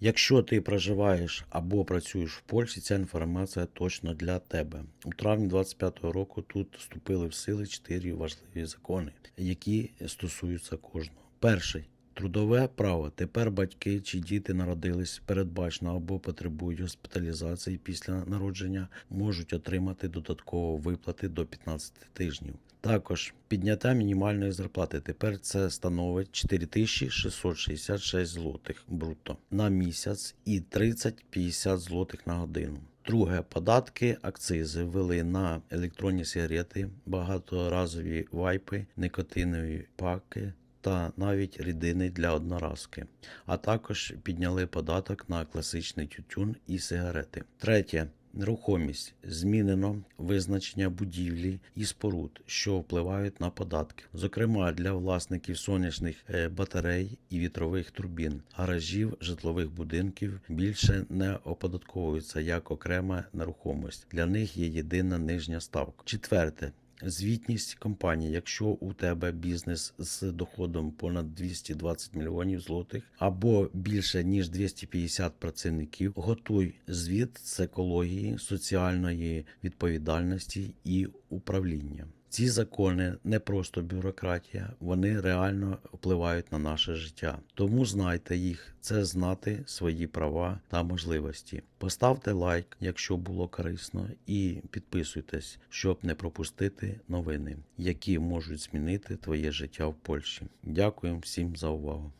Якщо ти проживаєш або працюєш в Польщі, ця інформація точно для тебе. У травні 25-го року тут вступили в сили чотири важливі закони, які стосуються кожного. Перший Трудове право. Тепер батьки чи діти народились передбачено або потребують госпіталізації після народження, можуть отримати додатково виплати до 15 тижнів. Також підняття мінімальної зарплати. Тепер це становить 4666 злотих брутто на місяць і 30-50 злотих на годину. Друге, податки, акцизи ввели на електронні сигарети, багаторазові вайпи, никотинові паки та навіть рідини для одноразки, а також підняли податок на класичний тютюн і сигарети. Третє. Нерухомість змінено визначення будівлі і споруд, що впливають на податки, зокрема для власників сонячних е, батарей і вітрових турбін, гаражів, житлових будинків більше не оподатковуються як окрема нерухомість. Для них є єдина нижня ставка. Четверте. Звітність компанії, якщо у тебе бізнес з доходом понад 220 мільйонів злотих або більше ніж 250 працівників, готуй звіт з екології, соціальної відповідальності і управління. Ці закони не просто бюрократія, вони реально впливають на наше життя. Тому знайте їх, це знати свої права та можливості. Поставте лайк, якщо було корисно, і підписуйтесь, щоб не пропустити новини, які можуть змінити твоє життя в Польщі. Дякую всім за увагу.